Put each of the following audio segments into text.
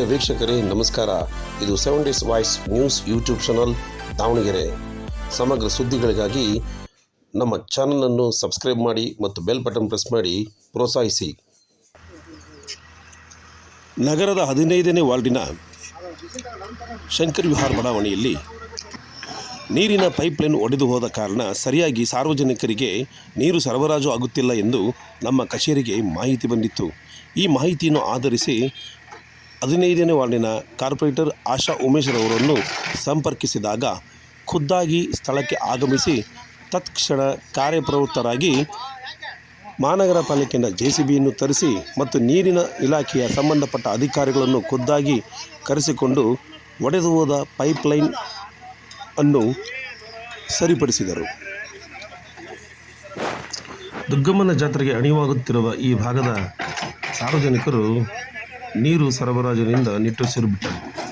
ಪ್ರಿಯ ವೀಕ್ಷಕರೇ, ನಮಸ್ಕಾರ. ಇದು seven days voice news YouTube channel Davanagere. ಸಮಗ್ರ ಸುದ್ದಿಗಳಿಗಾಗಿ ನಮ್ಮ ಚಾನಲನ್ನು ಸಬ್ಸ್ಕ್ರೈಬ್ ಮಾಡಿ ಮತ್ತು ಬೆಲ್ ಬಟನ್ ಪ್ರೆಸ್ ಮಾಡಿ ಪ್ರೋತ್ಸಾಹಿಸಿ. ನಗರದ ಹದಿನೈದನೇ ವಾರ್ಡಿನ ಶಂಕರ್ ವಿಹಾರ್ ಬಡಾವಣೆಯಲ್ಲಿ ನೀರಿನ ಪೈಪ್ಲೈನ್ ಒಡೆದು ಹೋದ ಕಾರಣ ಸರಿಯಾಗಿ ಸಾರ್ವಜನಿಕರಿಗೆ ನೀರು ಸರಬರಾಜು ಆಗುತ್ತಿಲ್ಲ ಎಂದು ನಮ್ಮ ಕಚೇರಿಗೆ ಮಾಹಿತಿ ಬಂದಿತ್ತು. ಈ ಮಾಹಿತಿಯನ್ನು ಆಧರಿಸಿ ಹದಿನೈದನೇ ವಾರ್ಡಿನ ಕಾರ್ಪೊರೇಟರ್ ಆಶಾ ಉಮೇಶ್ರವರನ್ನು ಸಂಪರ್ಕಿಸಿದಾಗ ಖುದ್ದಾಗಿ ಸ್ಥಳಕ್ಕೆ ಆಗಮಿಸಿ ತತ್ಕ್ಷಣ ಕಾರ್ಯಪ್ರವೃತ್ತರಾಗಿ ಮಹಾನಗರ ಪಾಲಿಕೆಯಿಂದ ಜೆ ಸಿ ಬಿಯನ್ನು ತರಿಸಿ ಮತ್ತು ನೀರಿನ ಇಲಾಖೆಯ ಸಂಬಂಧಪಟ್ಟ ಅಧಿಕಾರಿಗಳನ್ನು ಖುದ್ದಾಗಿ ಕರೆಸಿಕೊಂಡು ಒಡೆದು ಹೋದ ಪೈಪ್ಲೈನ್ ಅನ್ನು ಸರಿಪಡಿಸಿದರು. ದುರ್ಗಮ್ಮನ ಜಾತ್ರೆಗೆ ಅಣಿವಾಗುತ್ತಿರುವ ಈ ಭಾಗದ ಸಾರ್ವಜನಿಕರು ನೀರು ಸರಬರಾಜಿನಿಂದ ನಿಟ್ಟುಸಿರು ಬಿಟ್ಟರು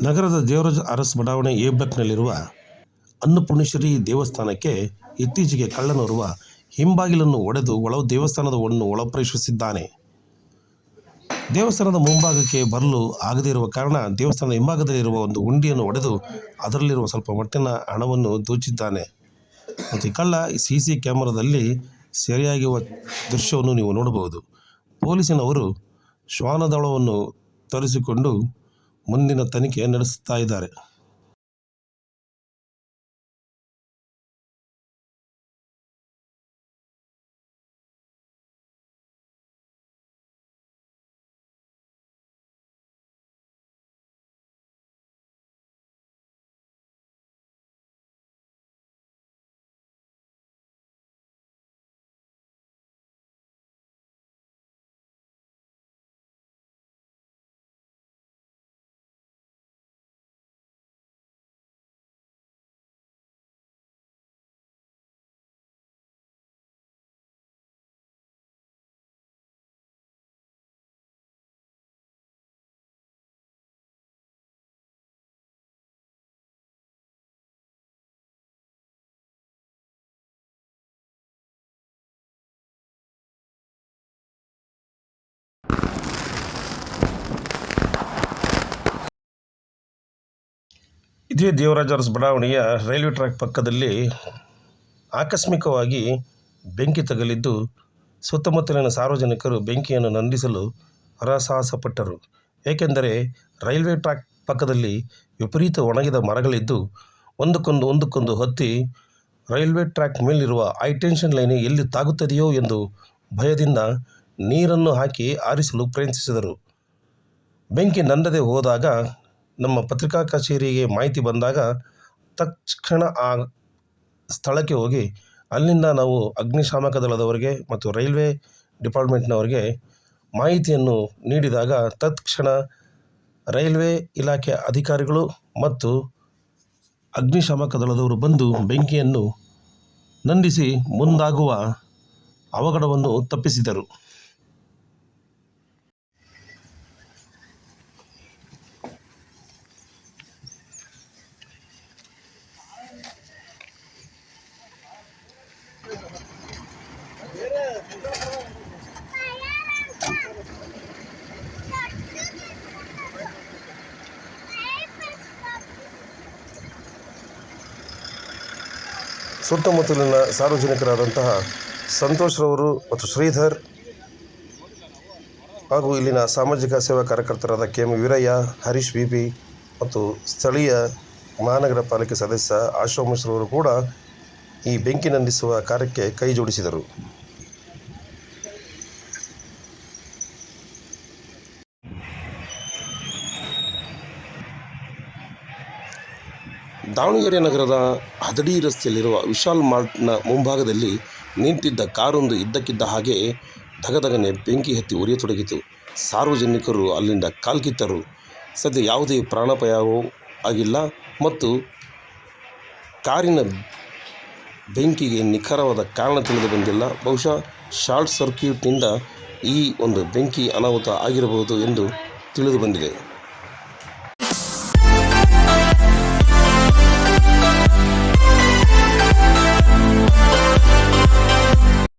ನಗರದ ದೇವರಾಜ ಅರಸ್ ಬಡಾವಣೆ ಎ ಬ್ಲಾಕ್ನಲ್ಲಿರುವ ಅನ್ನಪೂರ್ಣೇಶ್ವರಿ ದೇವಸ್ಥಾನಕ್ಕೆ ಇತ್ತೀಚೆಗೆ ಕಳ್ಳನೋರ್ವ ಹಿಂಬಾಗಿಲನ್ನು ಒಡೆದು ಒಳ ದೇವಸ್ಥಾನದ ಒಣ್ಣು ಒಳಪ್ರವೇಶಿಸಿದ್ದಾನೆ. ದೇವಸ್ಥಾನದ ಮುಂಭಾಗಕ್ಕೆ ಬರಲು ಆಗದೇ ಇರುವ ಕಾರಣ ದೇವಸ್ಥಾನದ ಹಿಂಭಾಗದಲ್ಲಿರುವ ಒಂದು ಹುಂಡಿಯನ್ನು ಒಡೆದು ಅದರಲ್ಲಿರುವ ಸ್ವಲ್ಪ ಮಟ್ಟಿನ ಹಣವನ್ನು ದೋಚಿದ್ದಾನೆ. ಮತ್ತು ಕಳ್ಳ ಸಿ ಸಿ ಕ್ಯಾಮರಾದಲ್ಲಿ ಸೆರೆಯಾಗಿರುವ ದೃಶ್ಯವನ್ನು ನೀವು ನೋಡಬಹುದು. ಪೊಲೀಸಿನವರು ಶ್ವಾನದಳವನ್ನು ತರಿಸಿಕೊಂಡು ಮುಂದಿನ ತನಿಖೆ ನಡೆಸುತ್ತಾ ಇದ್ದಾರೆ. ಇದೇ ದೇವರಾಜರಸ್ ಬಡಾವಣೆಯ ರೈಲ್ವೆ ಟ್ರ್ಯಾಕ್ ಪಕ್ಕದಲ್ಲಿ ಆಕಸ್ಮಿಕವಾಗಿ ಬೆಂಕಿ ತಗಲಿದ್ದು ಸುತ್ತಮುತ್ತಲಿನ ಸಾರ್ವಜನಿಕರು ಬೆಂಕಿಯನ್ನು ನಂದಿಸಲು ಹರಸಾಹಸಪಟ್ಟರು. ಏಕೆಂದರೆ ರೈಲ್ವೆ ಟ್ರ್ಯಾಕ್ ಪಕ್ಕದಲ್ಲಿ ವಿಪರೀತ ಒಣಗಿದ ಮರಗಳಿದ್ದು ಒಂದಕ್ಕೊಂದು ಒಂದಕ್ಕೊಂದು ಹತ್ತಿ ರೈಲ್ವೆ ಟ್ರ್ಯಾಕ್ ಮೇಲಿರುವ ಹೈಟೆನ್ಷನ್ ಲೈನ್ ಎಲ್ಲಿ ತಾಗುತ್ತದೆಯೋ ಎಂದು ಭಯದಿಂದ ನೀರನ್ನು ಹಾಕಿ ಆರಿಸಲು ಪ್ರಯತ್ನಿಸಿದರು. ಬೆಂಕಿ ನಂದದೆ ಹೋದಾಗ ನಮ್ಮ ಪತ್ರಿಕಾ ಕಚೇರಿಗೆ ಮಾಹಿತಿ ಬಂದಾಗ ತಕ್ಷಣ ಆ ಸ್ಥಳಕ್ಕೆ ಹೋಗಿ ಅಲ್ಲಿಂದ ನಾವು ಅಗ್ನಿಶಾಮಕ ದಳದವರಿಗೆ ಮತ್ತು ರೈಲ್ವೆ ಡಿಪಾರ್ಟ್ಮೆಂಟ್ನವರಿಗೆ ಮಾಹಿತಿಯನ್ನು ನೀಡಿದಾಗ ತತ್ಕ್ಷಣ ರೈಲ್ವೆ ಇಲಾಖೆ ಅಧಿಕಾರಿಗಳು ಮತ್ತು ಅಗ್ನಿಶಾಮಕ ದಳದವರು ಬಂದು ಬೆಂಕಿಯನ್ನು ನಂದಿಸಿ ಮುಂದಾಗುವ ಅವಘಡವನ್ನು ತಪ್ಪಿಸಿದರು. ಸುತ್ತಮುತ್ತಲಿನ ಸಾರ್ವಜನಿಕರಾದಂತಹ ಸಂತೋಷ್ ರವರು ಮತ್ತು ಶ್ರೀಧರ್ ಹಾಗೂ ಇಲ್ಲಿನ ಸಾಮಾಜಿಕ ಸೇವಾ ಕಾರ್ಯಕರ್ತರಾದ K M Veerayya, Harish B ಮತ್ತು ಸ್ಥಳೀಯ ಮಹಾನಗರ ಪಾಲಿಕೆ ಸದಸ್ಯ ಆಶಾ ಮಿಶ್ರವರು ಕೂಡ ಈ ಬೆಂಕಿ ನಂದಿಸುವ ಕಾರ್ಯಕ್ಕೆ ಕೈ ಜೋಡಿಸಿದರು. ದಾವಣಗೆರೆ ನಗರದ ಹದಡಿ ರಸ್ತೆಯಲ್ಲಿರುವ ವಿಶಾಲ್ ಮಾರ್ಟ್ನ ಮುಂಭಾಗದಲ್ಲಿ ನಿಂತಿದ್ದ ಕಾರೊಂದು ಇದ್ದಕ್ಕಿದ್ದ ಹಾಗೆ ಧಗಧಗನೆ ಬೆಂಕಿ ಹತ್ತಿ ಉರಿಯತೊಡಗಿತು. ಸಾರ್ವಜನಿಕರು ಅಲ್ಲಿಂದ ಕಾಲ್ಕಿತ್ತರು. ಸದ್ಯ ಯಾವುದೇ ಪ್ರಾಣಾಪಾಯವೂ ಆಗಿಲ್ಲ ಮತ್ತು ಕಾರಿನ ಬೆಂಕಿಗೆ ನಿಖರವಾದ ಕಾರಣ ತಿಳಿದು ಬಂದಿಲ್ಲ. ಬಹುಶಃ ಶಾರ್ಟ್ ಸರ್ಕ್ಯೂಟ್ನಿಂದ ಈ ಒಂದು ಬೆಂಕಿ ಅನಾಹುತ ಆಗಿರಬಹುದು ಎಂದು ತಿಳಿದು ಬಂದಿದೆ. Thank